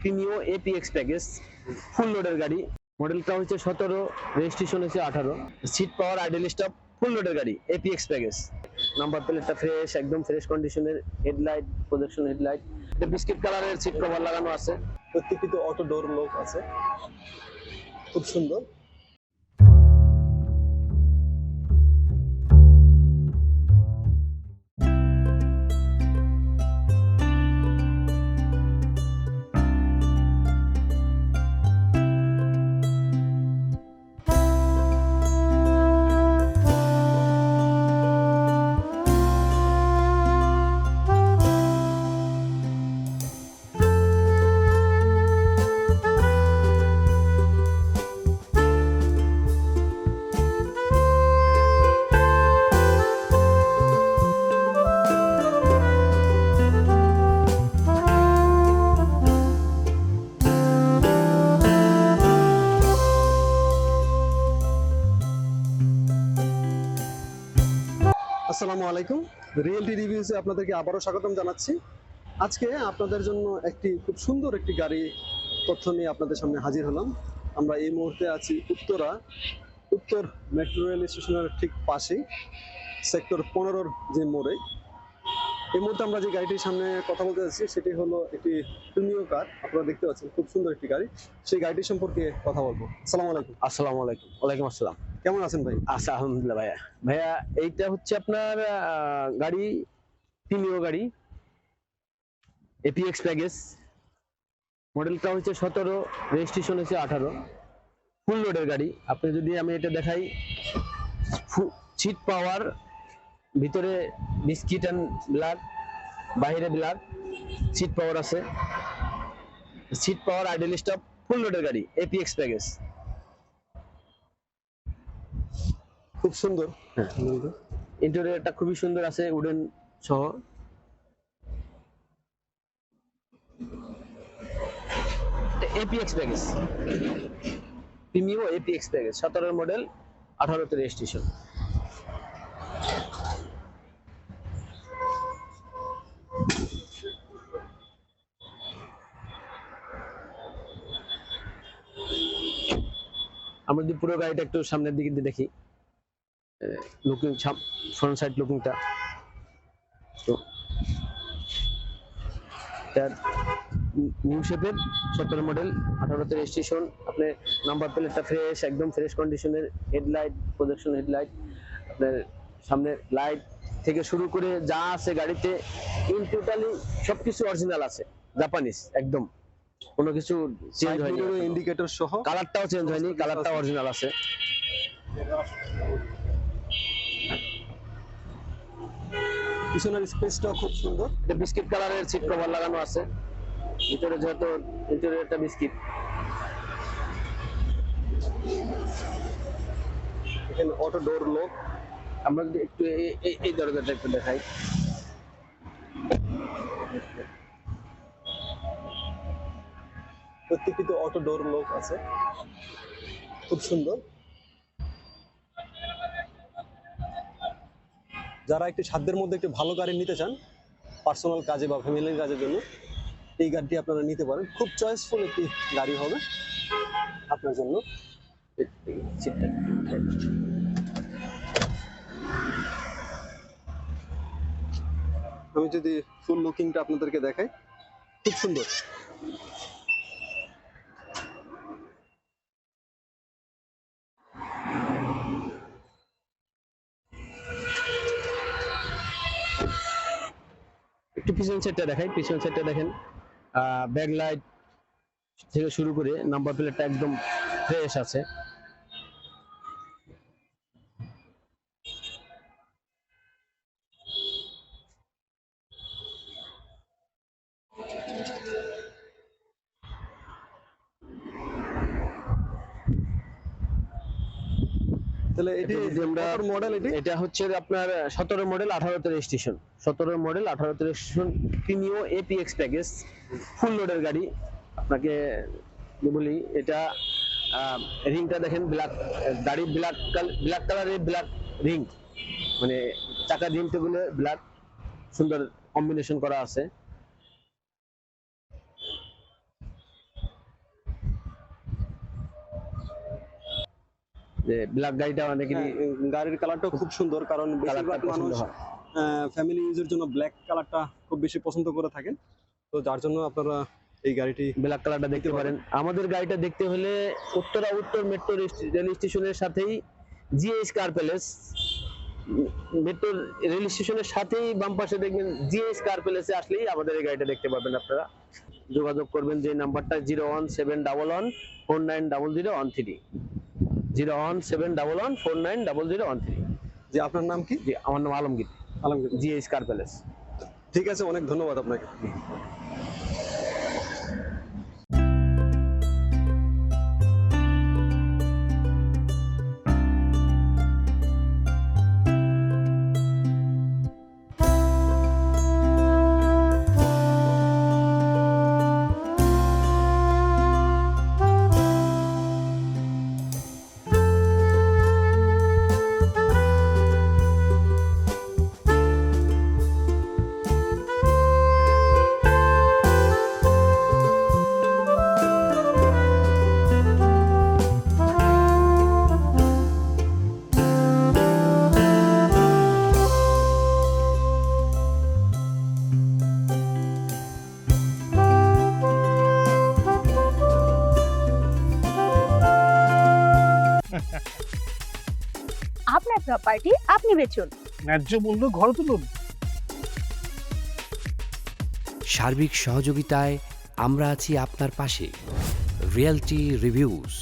Premio APX package full লোডের গাড়ি। মডেলটা হচ্ছে সতেরো রেজিস্ট্রেশন হচ্ছে আঠারো। Seat power idle stop full লোডের গাড়ি এপিএক্স প্যাকেজ নাম্বার প্লেটটা ফ্রেশ একদম ফ্রেশ কন্ডিশনের হেডলাইট প্রজেকশন হেডলাইট বিস্কিট কালারের সিট কভার লাগানো আছে। প্রত্যেকটিতে অটো ডোর লোক আছে। খুব সুন্দর। আসসালামু আলাইকুম। রিয়েলটি রিভিউসে আপনাদেরকে আবারও স্বাগতম জানাচ্ছি। আজকে আপনাদের জন্য একটি খুব সুন্দর একটি গাড়ি তথ্য নিয়ে আপনাদের সামনে হাজির হলাম। আমরা এই মুহূর্তে আছি উত্তরা, উত্তর মেট্রো রেল স্টেশনের ঠিক পাশে সেক্টর পনেরোর যে মোড়ে। এই মুহূর্তে আমরা যে গাড়িটির সামনে কথা বলতে যাচ্ছি সেটি হলো একটি প্রিমিয় কার আপনারা দেখতে পাচ্ছেন খুব সুন্দর একটি গাড়ি। সেই গাড়িটির সম্পর্কে কথা বলব। আসসালামু আলাইকুম। আসসালামু আলাইকুম। ওয়ালাইকুম আসসালাম। কেমন আছেন ভাই? আচ্ছা আলহামদুলিল্লাহ ভাইয়া। ভাইয়া এইটা হচ্ছে আপনার গাড়ি প্রিমিও গাড়ি। এপিএক্স প্যাকেজ মডেলটা হচ্ছে সতেরো রেজিস্ট্রেশন হচ্ছে আঠারো। ফুল লোডের গাড়ি। আপনি যদি আমি এটা দেখাই সিট পাওয়ার ভিতরে বিস্কিট অ্যান্ড ব্ল্যাক বাইরে ব্ল্যাক সিট পাওয়ার আছে। Seat power idle stop full লোডের গাড়ি এপিএক্স প্যাকেজ খুব সুন্দর। হ্যাঁ। ইন্টেরিয়রটা খুবই সুন্দর আছে উডেন সহ। APX package Premio APX package সতেরোর মডেল আঠারোতে রেজিস্ট্রেশন আমরা যদি পুরো গাড়িটা একটু সামনের দিকে দিয়ে দেখি। লুকিং ফ্রন্ট সাইড লুকিংটা তো সতেরো মডেল আঠারোতে রেজিস্ট্রেশন আপনার নাম্বার প্লেটটা ফ্রেশ একদম ফ্রেশ কন্ডিশনের হেডলাইট প্রজেকশন হেডলাইট আপনার সামনে লাইট থেকে শুরু করে যা আছে গাড়িতে ইন টোটালি সবকিছু অরিজিনাল আছে জাপানিজ একদম। কোনো কিছু চেঞ্জ হয়নি। ইন্ডিকেটর সহ কালারটাও চেঞ্জ হয়নি কালারটাও অরিজিনাল আছে। পিছনের স্পেসটাও খুব সুন্দর। এটা বিস্কিট কালারের সিট কভার লাগানো আছে। ভিতরে যেহেতু ইন্টেরিয়রটা বিস্কিট এখানে অটো ডোর লক আমরা যদি একটু এই দরজাটা একটু দেখাই। প্রত্যেকটিতে অটো ডোর লোক আছে। খুব সুন্দর। যারা একটি সাধ্যের মধ্যে একটি ভালো গাড়ি নিতে চান পার্সোনাল কাজে বা ফ্যামিলির কাজের জন্য, এই গাড়িটি আপনারা নিতে পারেন। খুব চয়েসফুল একটি গাড়ি হবে আপনার জন্য। আমি যদি ফুল লুকিংটা আপনাদেরকে দেখাই, খুব সুন্দর। একটু পিছন সাইডটা দেখাই, পিছন সাইডটা দেখেন। ব্যাকলাইট থেকে শুরু করে নাম্বার প্লেটটা একদম ফ্রেশ আছে। তাহলে এটি আমরা মডেল এটি? এটা হচ্ছে আপনার সতেরো মডেল আঠারোতে রেজিস্ট্রেশন সতেরো মডেল আঠারোতে registration Premio APX package full লোডের গাড়ি। আপনাকে বলি এটা রিংটা দেখেন ব্ল্যাক গাড়ি ব্ল্যাক ব্ল্যাক কালারের ব্ল্যাক রিং মানে চাকার রিংটা গুলো ব্ল্যাক সুন্দর কম্বিনেশন করা আছে। যে ব্ল্যাক গাড়িটা অনেকেরই হ্যাঁ, গাড়ির কালারটা খুব সুন্দর কারণ বেশিরভাগ মানুষ ফ্যামিলি ইউজের জন্য ব্ল্যাক কালারটা খুব বেশি পছন্দ করে থাকেন। তো যার জন্য আপনারা এই গাড়িটি ব্ল্যাক কালারটা দেখতে পারেন। আমাদের গাড়িটা দেখতে হলে উত্তরা উত্তর মেট্রো রেল স্টেশনের সাথেই GS car palace metro rail স্টেশনের সাথেই বাম পাশে দেখবেন জিএস কার প্যালেসে আসলেই আমাদের এই গাড়িটা দেখতে পাবেন আপনারা। যোগাযোগ করবেন যে নাম্বারটা zero one seven double one four nine double zero one three zero one seven double one four nine double zero one three. যে আপনার নাম কি? জি আমার নাম Alamgir. Alamgir. GS car palace. ঠিক আছে অনেক ধন্যবাদ আপনাকে। প্রপার্টি আপনি বেচুন। ন্যায্য মূল্য ঘর তুলুন। সার্বিক সহযোগিতায় আমরা আছি আপনার পাশে। Realty reviews